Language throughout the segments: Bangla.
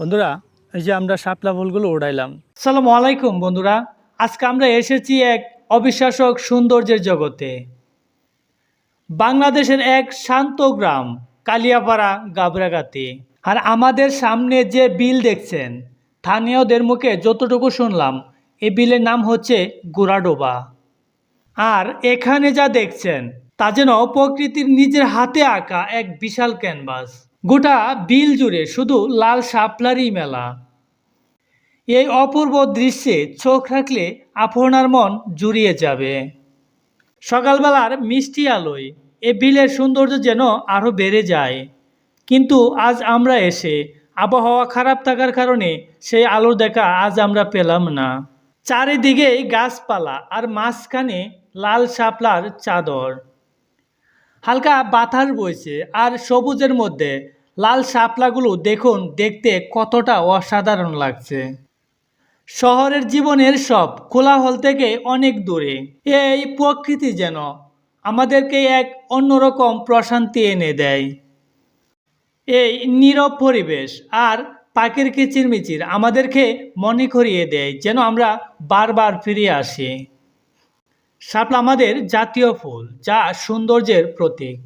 বন্ধুরা, এই যে আমরা শাপলা ফুলগুলো উড়াইলাম। সালাম আলাইকুম বন্ধুরা, আজকে আমরা এসেছি এক অবিশ্বাসক সৌন্দর্যের জগতে। বাংলাদেশের এক শান্ত গ্রাম, কালিয়াপাড়া গাবরাগাতি আর আমাদের সামনে যে বিল দেখছেন, স্থানীয়দের মুখে যতটুকু শুনলাম, এই বিলের নাম হচ্ছে গুড়াডোবা। আর এখানে যা দেখছেন, তা যেন প্রকৃতির নিজের হাতে আঁকা এক বিশাল ক্যানভাস। গোটা বিল জুড়ে শুধু লাল শাপলারই মেলা। এই অপূর্ব দৃশ্যে চোখ রাখলে আপনার মন জুড়িয়ে যাবে। সকালবেলার মিষ্টি আলোয় এ বিলের সৌন্দর্য যেন আরও বেড়ে যায়। কিন্তু আজ আমরা এসে আবহাওয়া খারাপ থাকার কারণে সেই আলোর দেখা আজ আমরা পেলাম না। চারিদিকেই গাছপালা আর মাঝখানে লাল শাপলার চাদর। হালকা বাতাস বইছে আর সবুজের মধ্যে লাল শাপলাগুলো দেখুন, দেখতে কতটা অসাধারণ লাগছে। শহরের জীবনের সব কোলাহল থেকে অনেক দূরে। এই প্রকৃতি যেন আমাদেরকে এক অন্যরকম প্রশান্তি এনে দেয়। এই নীরব পরিবেশ আর পাখির কিচিরমিচির আমাদেরকে মনে করিয়ে দেয় যেন আমরা বারবার ফিরে আসি। শাপলা আমাদের জাতীয় ফুল, যা সৌন্দর্যের প্রতীক।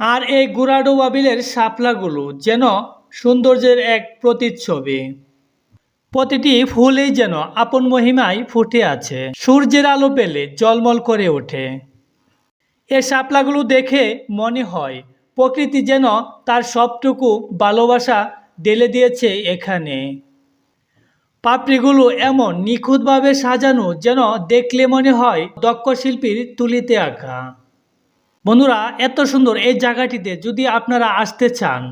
আর এই গুড়াডোবা বিলের শাপলাগুলো যেন সৌন্দর্যের এক প্রতিচ্ছবি। প্রতিটি ফুলেই যেন আপন মহিমায় ফুটে আছে। সূর্যের আলো পেলে জলমল করে ওঠে। এ শাপলাগুলো দেখে মনে হয় প্রকৃতি যেন তার সবটুকু ভালোবাসা ঢেলে দিয়েছে এখানে। পাপড়িগুলো এমন নিখুঁতভাবে সাজানো যেন দেখলে মনে হয় দক্ষ শিল্পীর তুলিতে আঁকা। বন্ধুরা এত সুন্দর এই জায়গাটিতে যদি আপনারা আসতে চান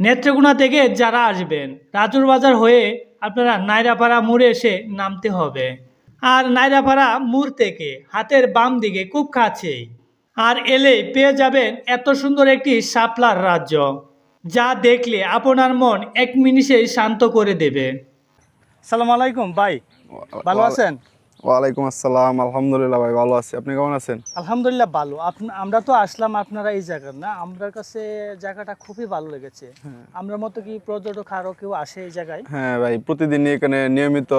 নেত্রকোনা থেকে যারা আসবেন রাজুর বাজার হয়ে আপনারা নাইরাপাড়া মোড়ে এসে নামতে হবে। আর নাইরাপাড়া মোড় থেকে হাতের বাম দিকে খুব কাছেই। আর এলে পেয়ে যাবেন এত সুন্দর একটি শাপলার রাজ্য যা দেখলে আপনার মন এক মিনিটেই শান্ত করে দেবে। সালাম আলাইকুম ভাই। ভালো আছেন? ওয়ালাইকুম আসসালাম। আলহামদুলিল্লাহ ভাই ভালো আছি। আপনি কেমন আছেন? আলহামদুলিল্লাহ ভালো। আমরা তো আসলাম আপনারা এই জায়গার না? আমার কাছে জায়গাটা খুবই ভালো লেগেছে। আমরা মতো কি পর্যটক আরও কেউ আসে এই জায়গায়? হ্যাঁ ভাই প্রতিদিন এখানে নিয়মিত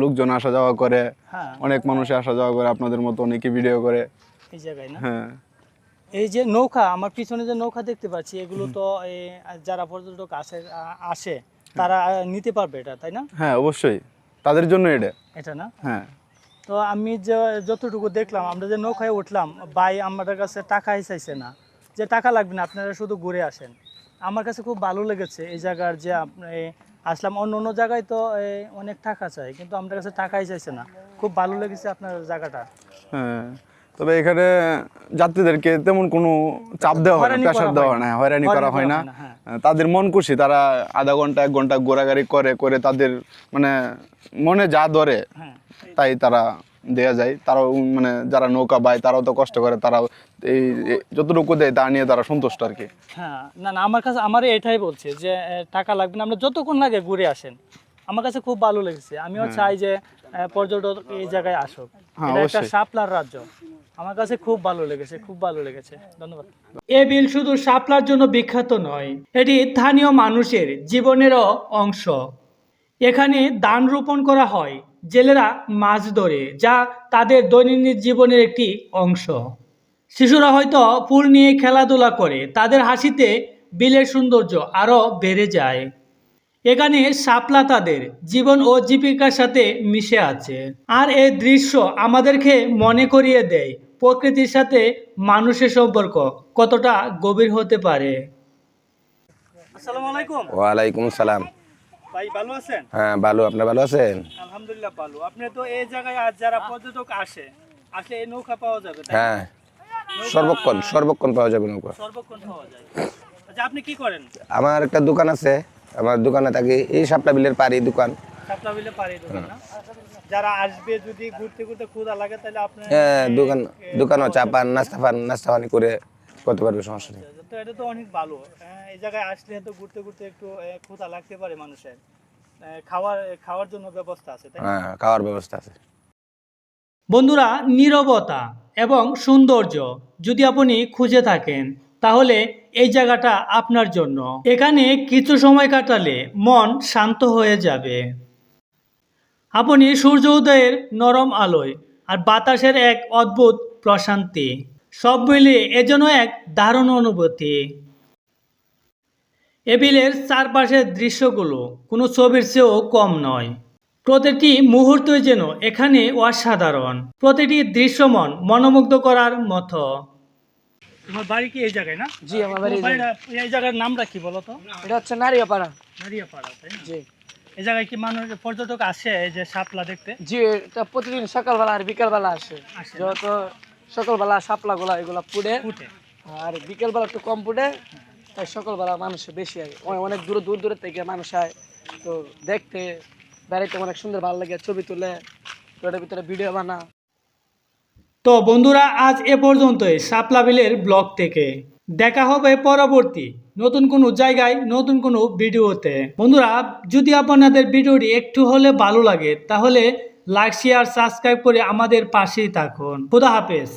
লোকজন আসা যাওয়া করে হ্যাঁ। অনেক মানুষ আসা যাওয়া করে আপনাদের মতো অনেকে ভিডিও করে। এই জায়গায় না? হ্যাঁ। এই যে নৌকা আমার পিছনে যে নৌকা দেখতে পাচ্ছি এগুলো তো যারা পর্যটক আসে আসে তারা নিতে পারবে এটা তাই না? হ্যাঁ অবশ্যই। তাদের জন্য এটা। এটা না? হ্যাঁ। তো আমি যে যতটুকু দেখলাম আমরা যে নৌকায় উঠলাম ভাই আমাদের কাছে টাকাই চাইছে না। যে টাকা লাগবে না আপনারা শুধু ঘুরে আসেন। আমার কাছে খুব ভালো লেগেছে এই জায়গার যে আপনি আসলাম। অন্য অন্য জায়গায় তো অনেক টাকা চাই কিন্তু আমাদের কাছে টাকাই চাইছে না। খুব ভালো লেগেছে আপনার জায়গাটা। হ্যাঁ। তবে এখানে যাত্রীদেরকে তেমন কোনো চাপ দেওয়া হয় না প্রেশার করা দেওয়া হয় হয় না। হয়রানি করা হয় না। হ্যাঁ। তাদের মন খুশি তারা আধা ঘণ্টা এক ঘণ্টা ঘোরাঘুরি করে করে তাদের মানে মনে যা ধরে হ্যাঁ। তাই তারা দেয়া যায়। তারাও মানে যারা নৌকা বায় তারাও তো কষ্ট করে তারাও এই যতটুকু দেয় তা নিয়ে তারা সন্তুষ্ট আর কি। হ্যাঁ না না আমার কাছে আমার এটাই বলছে যে টাকা লাগবে না। আমরা যতক্ষণ লাগে ঘুরে আসেন। আমার কাছে খুব ভালো লেগেছে। আমিও চাই যে পর্যটক এই জায়গায় আসুক। হ্যাঁ, এটা একটা। শাপলার রাজ্য। আমার কাছে খুব ভালো লেগেছে, খুব ভালো লেগেছে। ধন্যবাদ। এ বিল শুধু শাপলার জন্য বিখ্যাত নয়, এটি স্থানীয় মানুষের জীবনেরও অংশ। এখানে দান রোপণ করা হয় জেলেরা মাছ ধরে, যা তাদের দৈনন্দিন জীবনের একটি অংশ। শিশুরা হয়তো ফুল নিয়ে খেলাধুলা করে, তাদের হাসিতে বিলের সৌন্দর্য আরও বেড়ে যায়। এখানে শাপলা তাদের জীবন ও জীবিকার সাথে মিশে আছে। আর এই দৃশ্য আমাদেরকে মনে করিয়ে দেয় প্রকৃতির সাথে মানুষের সম্পর্ক কতটা গভীর হতে পারে? আসসালামু আলাইকুম। ওয়ালাইকুম সালাম। ভাই ভালো আছেন? হ্যাঁ ভালো। আপনি ভালো আছেন? আলহামদুলিল্লাহ ভালো। আপনি তো এই জায়গায় আজ যারা পর্যটক আসে আসলে এই নৌকা পাওয়া যাবে হ্যাঁ। সর্বক্ষণ সর্বক্ষণ পাওয়া যাবে নৌকা। সর্বক্ষণ পাওয়া যায়। আচ্ছা আপনি কি করেন? আমার একটা দোকান আছে। আমার দোকানে থাকি এই সাপটা বিলের পারি দোকান। সাপলা বিলে পারি দোকান যারা আসবে যদি ঘুরতে ঘুরতে ক্ষুধা লাগে তাহলে আপনি হ্যাঁ দোকান দোকানও চা পান নাস্তা পান নাস্তা পানি করে করতে পারবে সমস্যা নেই। তো এটা তো অনেক ভালো। হ্যাঁ, এই জায়গায় আসলে তো ঘুরতে ঘুরতে একটু ক্ষুধা লাগতে পারে মানুষের। আহ, খাওয়ার খাওয়ার জন্য ব্যবস্থা আছে তাই হ্যাঁ খাওয়ার ব্যবস্থা আছে। বন্ধুরা নীরবতা এবং সৌন্দর্য যদি আপনি খুঁজে থাকেন তাহলে এই জায়গাটা আপনার জন্য। এখানে কিছু সময় কাটালে মন শান্ত হয়ে যাবে। আপনি সূর্য উদয়ের নরম আলোয় আর বাতাসের এক অদ্ভুত প্রশান্তি। সব মিলিয়ে এজন্য এক দারুণ অনুভূতি। এবিলের চারপাশের দৃশ্যগুলো কোনো ছবির চেয়েও কম নয়। প্রতিটি মুহূর্তই যেন এখানে অসাধারণ। প্রতিটি দৃশ্যমন মনোমুগ্ধ করার মতো। তোমার বাড়ি কি এই জায়গায় না? জি আমার বাড়ি এই জায়গার নামটা কি বলো তো? এটা হচ্ছে নারিয়াপাড়া। নারিয়াপাড়া তাই না? জি। এই জায়গায় কি মানুষ পর্যটক আসে এই যে শাপলা দেখতে? জি এটা প্রতিদিন সকালবেলা আর বিকালবেলা আসে। আসে যত সকালবেলা শাপলা গুলা এগুলা পুড়ে উঠে আর বিকেলবেলা একটু কম পুড়ে তাই সকালবেলা মানুষ বেশি হয় অনে- অনেক দূর দূর দূরের থেকে মানুষ হয় তো দেখতে বেড়াইতে অনেক সুন্দর ভালো লাগে ছবি তুলে তো এটার ভিতরে ভিডিও বানা তো বন্ধুরা আজ এ পর্যন্তই। শাপলা বিলের ব্লগ থেকে। দেখা হবে পরবর্তী নতুন কোনো জায়গায়, নতুন কোনো ভিডিওতে। বন্ধুরা, যদি আপনাদের ভিডিওটি একটু হলে ভালো লাগে, তাহলে লাইক শেয়ার সাবস্ক্রাইব করে আমাদের পাশেই থাকুন। খুদা হাফেজ।